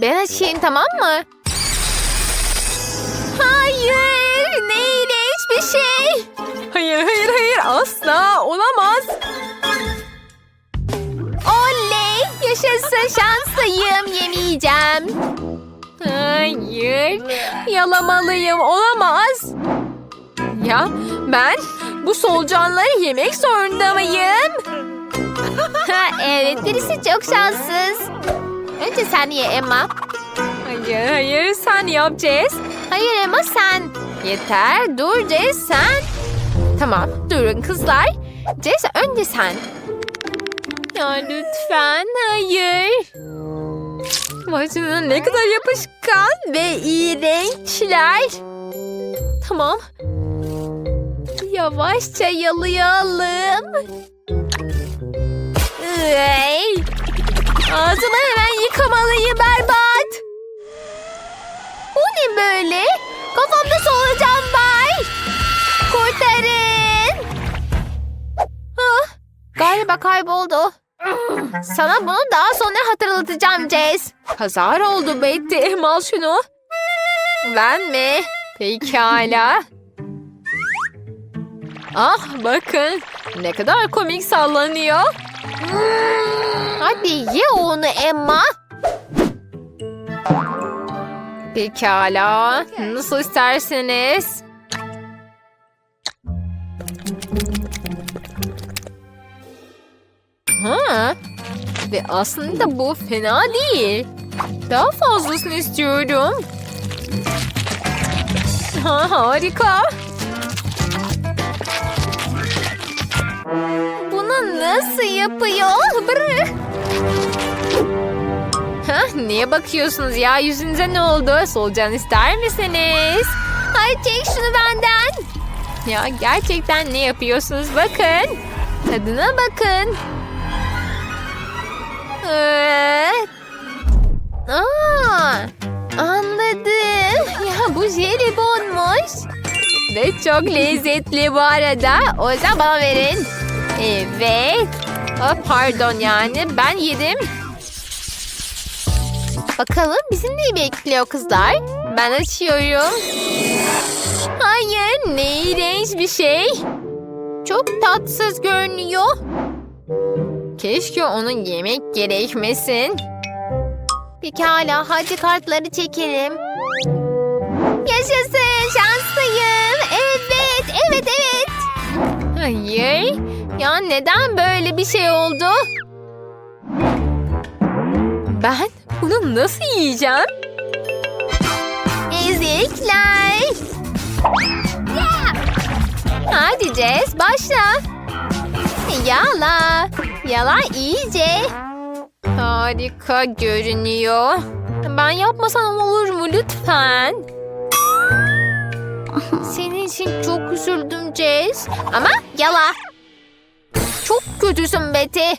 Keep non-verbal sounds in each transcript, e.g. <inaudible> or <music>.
Ben açayım tamam mı? Hayır! Ne iğrenç bir şey! Hayır hayır hayır asla olamaz. Oley! Yaşasın şanslıyım yemeyeceğim. Hayır yalamalıyım olamaz. Ya ben bu solucanları yemek zorunda mıyım? Evet birisi çok şanssız. Önce sen ye Emma. Hayır hayır sen yap Jess. Hayır Emma sen. Yeter dur Jess sen. Tamam durun kızlar. Jess önce sen. Ya lütfen hayır. Canına ne kadar yapışkan ve iğrençler. Tamam. Yavaşça yalayalım. Ey! Ağzımı hemen yıkamalıyım berbat. Bu ne böyle? Kafamda solucan var. Kurtarın. Ah, galiba kayboldu. Sana bunu daha sonra hatırlatacağım Jess. Kazar oldu Betty. Mal şunu. Ben mi? Pekala. Ah bakın ne kadar komik sallanıyor. Hadi ye onu Emma. Pekala. Nasıl isterseniz. Ha? Ve aslında bu fena değil. Daha fazlasını istiyorum. Ha, harika. Bunu nasıl yapıyor? Brr. Hah, niye bakıyorsunuz ya? Yüzünüze ne oldu? Solucan ister misiniz? Ay çek şunu benden. Ya gerçekten ne yapıyorsunuz? Bakın. Tadına bakın. Ee, Aa, anladım. Ya bu jelibonmuş. Ve çok lezzetli bu arada. O bana verin. Evet. Aa, pardon yani ben yedim. Bakalım bizi ne bekliyor kızlar? Ben açıyorum. Hayır ne iğrenç bir şey. Çok tatsız görünüyor. Keşke onu yemek gerekmesin. Pekala hadi kartları çekelim. Yaşasın Hayır. Ya neden böyle bir şey oldu? Ben bunu nasıl yiyeceğim? Ezikler. Hadi Jess başla. Yala. Yala iyice. Harika görünüyor. Ben yapmasam olur mu lütfen? Senin için çok üzüldüm Jess. Ama yala. Çok kötüsün Betty.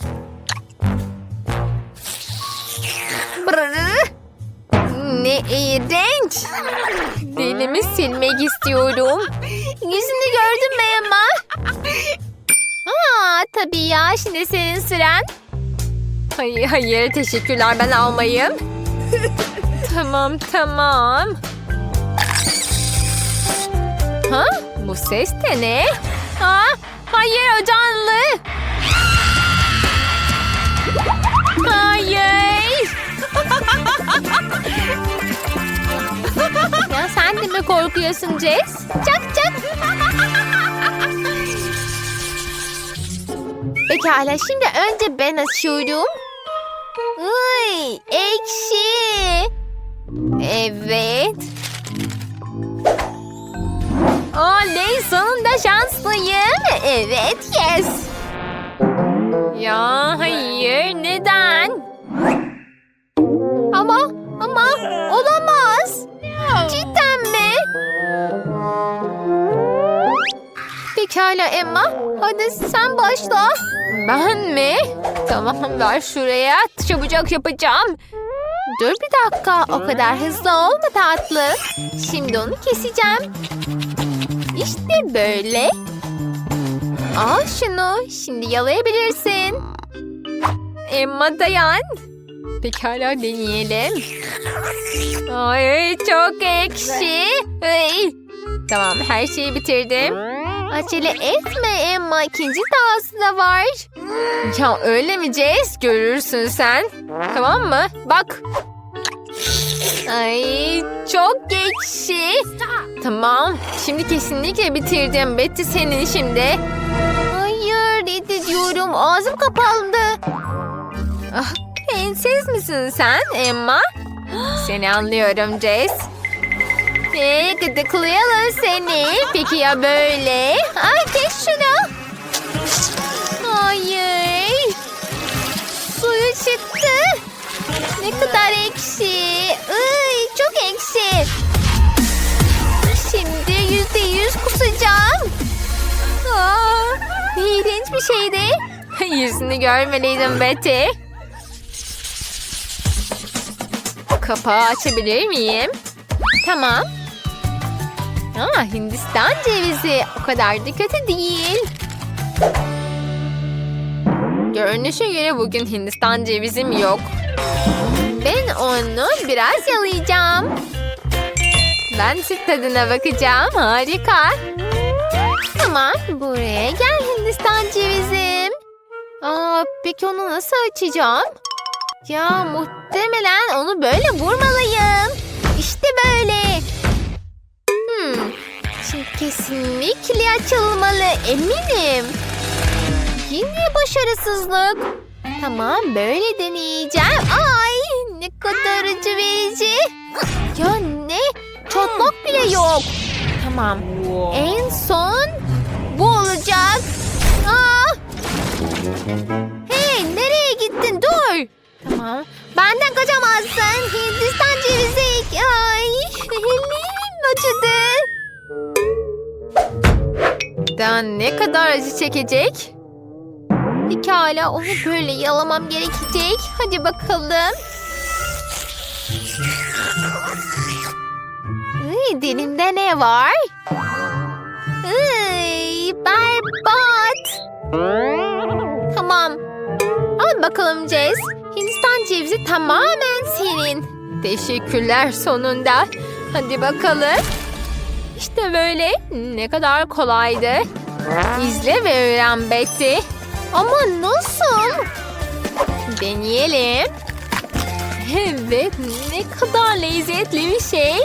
Ne iğrenç. Dilimi silmek istiyorum. Yüzünü gördün mü Emma? Aa, tabii ya şimdi senin sıran. Hayır hayır teşekkürler ben almayayım. tamam tamam. Ha? Bu ses de ne? Ha? Hayır o canlı. Hayır. <laughs> Ya sen de mi korkuyorsun Jess? Çak çak. Pekala şimdi önce ben açıyorum. Uy, ekşi. Evet. Oley sonunda şanslıyım. Evet yes. Ya hayır neden? Ama ama olamaz. Cidden mi? Pekala Emma. Hadi sen başla. Ben mi? Tamam ver şuraya. Çabucak yapacağım. Dur bir dakika. O kadar hızlı olma tatlı. Şimdi onu keseceğim. İşte böyle. Al şunu. Şimdi yalayabilirsin. Emma dayan. Pekala deneyelim. Ay çok ekşi. Ay. Tamam her şeyi bitirdim. Acele etme Emma. İkinci dahası da var. Ya öyle mi Jess? Görürsün sen. Tamam mı? Bak. Ay çok ekşi. Tamam. Şimdi kesinlikle bitirdim. Betty senin şimdi. Hayır reddediyorum. Ağzım kapandı. Ah, prenses misin sen Emma? Seni anlıyorum Jess. Ee, gıdıklayalım seni. Peki ya böyle? Ay kes şunu. Hayır. Suyu çıktı. Ne kadar ekşi. Ekşi. Şimdi yüzde yüz kusacağım. Aa, iğrenç bir şeydi. <laughs> Yüzünü görmeliydim Betty. Kapağı açabilir miyim? Tamam. Aa, Hindistan cevizi. O kadar da kötü değil. Görünüşe göre bugün Hindistan cevizim yok. Ben onu biraz yalayacağım. Ben süt tadına bakacağım. Harika. Tamam. Buraya gel Hindistan cevizim. Aa, peki onu nasıl açacağım? Ya muhtemelen onu böyle vurmalıyım. İşte böyle. Hmm. Şimdi kesinlikle açılmalı eminim. Yine başarısızlık. Tamam böyle deneyeceğim. Ay ne kadar acı verici. Ya ne? Tamam. En son bu olacak. Aa! Hey nereye gittin? Dur. Tamam. Benden kaçamazsın. Hindistan cevizi. Ay elim acıdı. Daha ne kadar acı çekecek? Pekala onu böyle yalamam gerekecek. Hadi bakalım. Iy, dilimde ne var? Iy, berbat. Tamam. Al bakalım Jess. Hindistan cevizi tamamen senin. Teşekkürler sonunda. Hadi bakalım. İşte böyle. Ne kadar kolaydı. İzle ve öğren Betty. Ama nasıl? Deneyelim. Evet ne kadar lezzetli bir şey.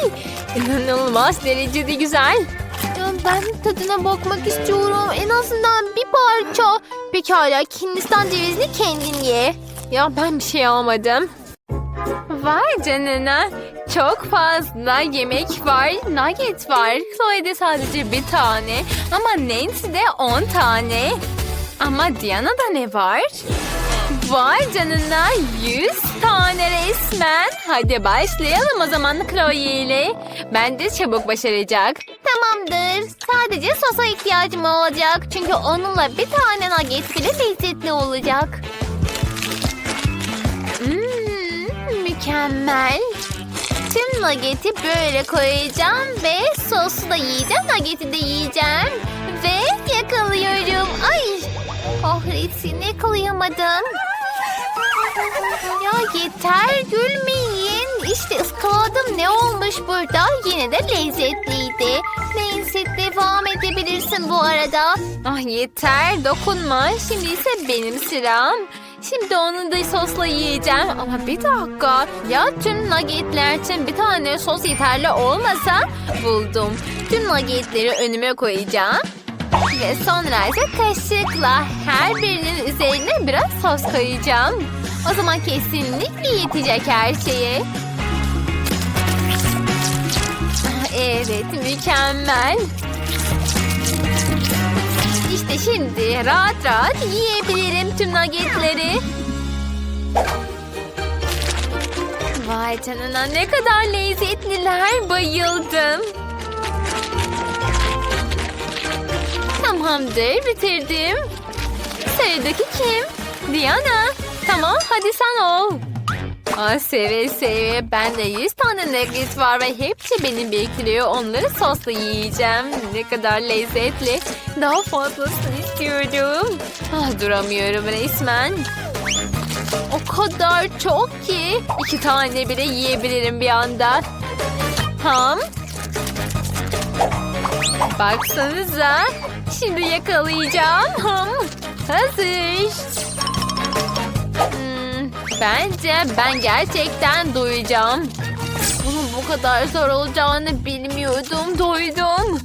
İnanılmaz derecede güzel. Ben tadına bakmak istiyorum. En azından bir parça. Pekala Hindistan cevizini kendin ye. Ya ben bir şey almadım. Vay canına. Çok fazla yemek var. Nugget var. Chloe'de sadece bir tane. Ama Nancy'de on tane. Ama Diana'da ne var? Vay canına 100 tane resmen. Hadi başlayalım o zaman Chloe ile. Bence çabuk başaracak. Tamamdır. Sadece sosa ihtiyacım olacak. Çünkü onunla bir tane nugget bile lezzetli olacak. Hmm, mükemmel. Tüm nugget'i böyle koyacağım ve sosu da yiyeceğim, nugget'i de yiyeceğim. Ve yakalıyorum. Ay! Kahretsin yakalayamadım. Ya yeter gülmeyin. İşte ıskaladım ne olmuş burada. Yine de lezzetliydi. Neyse devam edebilirsin bu arada. Ah yeter dokunma. Şimdi ise benim sıram. Şimdi onu da sosla yiyeceğim. Ama bir dakika. Ya tüm nuggetler için bir tane sos yeterli olmasa buldum. Tüm nuggetleri önüme koyacağım. Ve sonra ise kaşıkla her birinin üzerine biraz sos koyacağım. O zaman kesinlikle yetecek her şeye. Ah, Evet mükemmel. İşte şimdi rahat rahat yiyebilirim tüm nuggetleri. Vay canına ne kadar lezzetliler bayıldım. Tamamdır bitirdim. Sıradaki kim? Diana. Tamam hadi sen ol. Aa, seve seve. Bende 100 tane nugget var ve hepsi beni bekliyor. Onları sosla yiyeceğim. Ne kadar lezzetli. Daha fazlasını istiyorum. Ah, duramıyorum resmen. O kadar çok ki iki tane bile yiyebilirim bir anda. Ham. Baksanıza. Şimdi yakalayacağım. Ham. Hazır. Hmm, bence ben gerçekten doyacağım. Bunun bu kadar zor olacağını bilmiyordum. Doydum.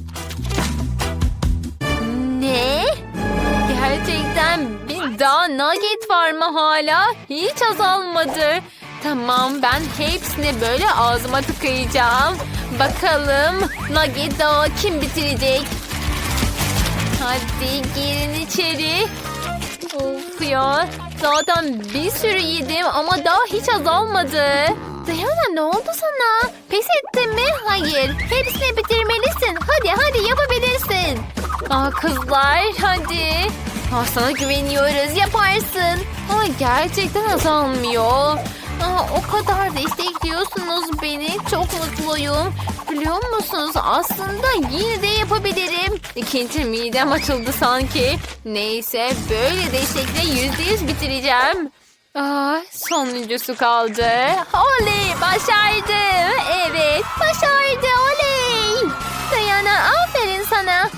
Ne? Gerçekten bir daha nugget var mı hala? Hiç azalmadı. Tamam ben hepsini böyle ağzıma tıkayacağım. Bakalım nugget daha kim bitirecek? Hadi girin içeri. Of ya. Zaten bir sürü yedim ama daha hiç azalmadı. Dayana ne oldu sana? Pes ettin mi? Hayır. Hepsini bitirmelisin. Hadi hadi yapabilirsin. Aa kızlar hadi. Aa, sana güveniyoruz yaparsın. Ama gerçekten azalmıyor. Aa, o kadar destekliyorsunuz beni. Çok mutluyum. Biliyor musunuz aslında yine de yapabilirim. İkinci midem açıldı sanki. Neyse böyle destekle yüzde yüz bitireceğim. Aa, sonuncusu kaldı. Oley başardım. Evet başardı oley. Dayana aferin sana.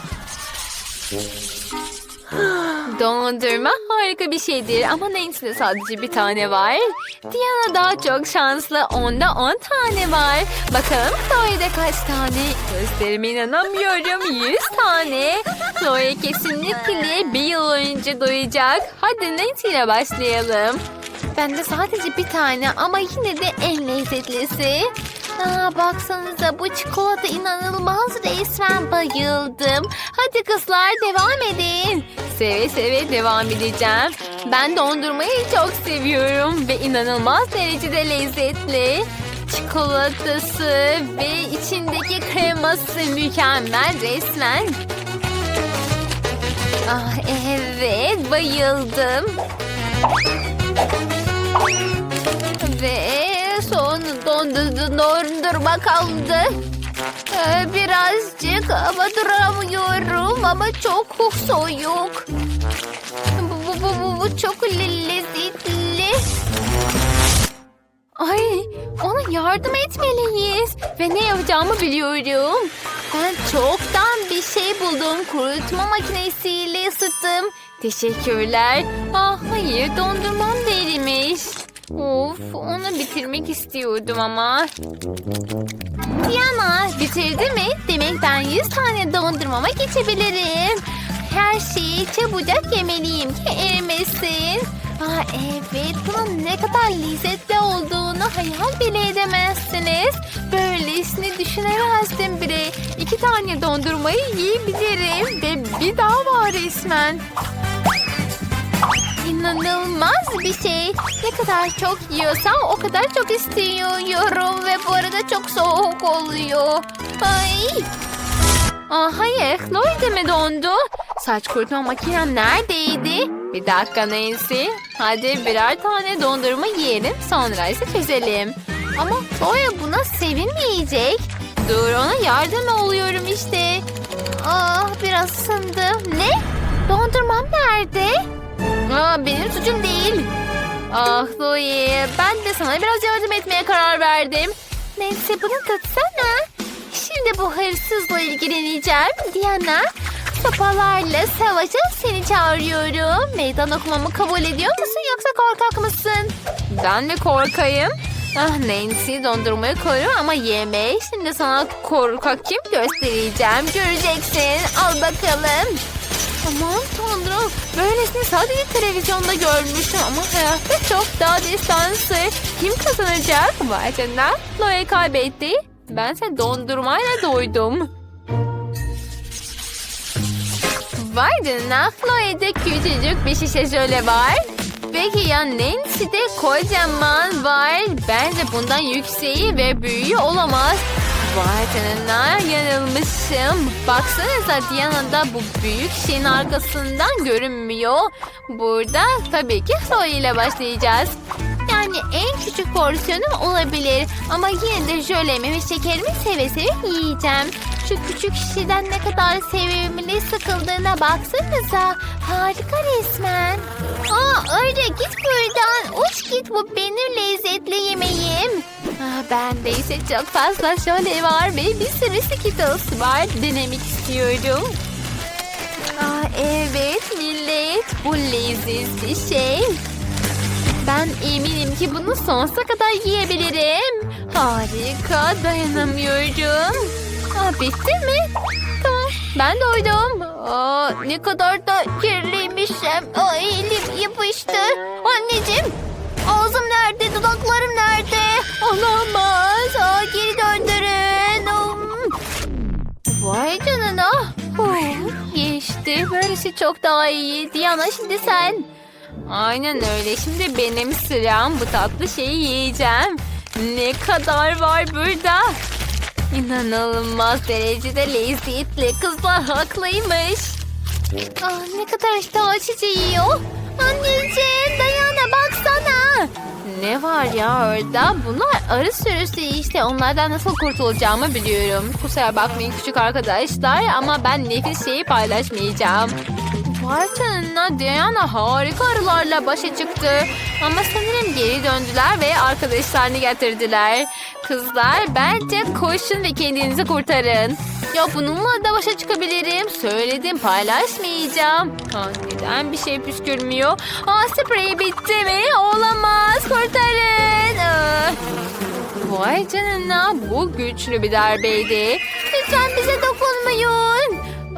Dondurma harika bir şeydir ama Nancy'de sadece bir tane var. Diana daha çok şanslı. Onda on tane var. Bakalım Chloe'de kaç tane? Gözlerime inanamıyorum. Yüz tane. Chloe kesinlikle bir yıl önce doyacak. Hadi Nancy ile başlayalım. Bende sadece bir tane ama yine de en lezzetlisi. Aa, baksanıza bu çikolata inanılmaz resmen bayıldım. Hadi kızlar devam edin. Seve seve devam edeceğim. Ben dondurmayı çok seviyorum ve inanılmaz derecede lezzetli. Çikolatası ve içindeki kreması mükemmel resmen. Ah evet bayıldım. Ve son dondu dondurma kaldı. Ee, birazcık ama duramıyorum ama çok soğuk. Bu, bu, bu, bu, çok le- lezzetli. Ay ona yardım etmeliyiz. Ve ne yapacağımı biliyorum. Ben çoktan bir şey buldum. Kurutma makinesiyle ısıttım. Teşekkürler. Ah hayır dondurmam erimiş. Of onu bitirmek istiyordum ama. Diana bitirdi mi? Demek ben 100 tane dondurmama geçebilirim. Her şeyi çabucak yemeliyim ki erimesin. Aa, evet bunun ne kadar lezzetli olduğunu hayal bile edemezsiniz. Böylesini düşünemezdim bile. İki tane dondurmayı yiyebilirim ve bir daha var resmen. İnanılmaz bir şey. Ne kadar çok yiyorsam o kadar çok istiyorum ve bu arada çok soğuk oluyor. Ay. Aa, hayır, Chloe mi dondu? Saç kurutma makinem neredeydi? Bir dakika Nancy. Hadi birer tane dondurma yiyelim sonra ise çözelim. Ama Chloe buna sevinmeyecek. Dur ona yardım oluyorum işte. Ah biraz ısındım. Ne? Dondurmam nerede? Aa, benim suçum değil. Ah Chloe ben de sana biraz yardım etmeye karar verdim. Neyse bunu tatsana. Şimdi bu hırsızla ilgileneceğim. Diana sopalarla savaşa seni çağırıyorum. Meydan okumamı kabul ediyor musun yoksa korkak mısın? Ben mi korkayım? Ah Nancy dondurmayı koru ama yeme. Şimdi sana korkak kim göstereceğim. Göreceksin. Al bakalım. Aman tanrım. Böylesini sadece televizyonda görmüştüm ama hayatta çok daha destansı. Kim kazanacak? Vay canına. Chloe kaybetti. Bense dondurmayla doydum. Vay canına. Chloe'de küçücük bir şişe jöle var. Peki ya Nancy'de kocaman var. Bence bundan yükseği ve büyüğü olamaz. Vay canına yanılmışım. Baksanıza Diana'da bu büyük şeyin arkasından görünmüyor. Burada tabii ki Chloe ile başlayacağız. Yani en küçük porsiyonum olabilir. Ama yine de jölemi ve şekerimi seve seve yiyeceğim. Şu küçük şişeden ne kadar sevimli sıkıldığına baksanıza. Harika resmen. Aa öyle git buradan. Uç git bu benim lezzetli yemeğim. Ah, bende ise çok fazla şöyle var ve bir sürü Skittles var. Denemek istiyorum. Ah, evet millet. Bu bir şey. Ben eminim ki bunu sonsuza kadar yiyebilirim. Harika dayanamıyorum. Bitti mi? Tamam ben doydum. Aa, ne kadar da kirliymişim. Aa, elim yapıştı. Anneciğim ağzım nerede dudaklarım nerede? Olamaz. Aa, geri döndürün. Um. Vay canına. Huh, geçti. Böylesi çok daha iyi. Diana şimdi sen. Aynen öyle. Şimdi benim sıram. Bu tatlı şeyi yiyeceğim. Ne kadar var burada? İnanılmaz derecede lezzetli. Kızlar haklıymış. Aa, ne kadar iştah açıcı yiyor. Anneciğim Dayana baksana. Ne var ya orada? Bunlar arı sürüsü işte. Onlardan nasıl kurtulacağımı biliyorum. Kusura bakmayın küçük arkadaşlar ama ben nefis şeyi paylaşmayacağım. Vay canına Diana harika arılarla başa çıktı. Ama sanırım geri döndüler ve arkadaşlarını getirdiler. Kızlar bence koşun ve kendinizi kurtarın. Ya bununla da başa çıkabilirim. Söyledim paylaşmayacağım. Ha, neden bir şey püskürmüyor? Aa sprey bitti mi? Olamaz kurtarın. Aa. Vay canına bu güçlü bir darbeydi. Lütfen bize dokunmayın.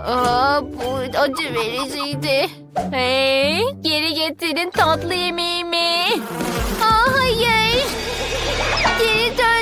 Aa, bu acı vericiydi. Hey, geri getirin tatlı yemeğimi. Aa, hayır. Geri dön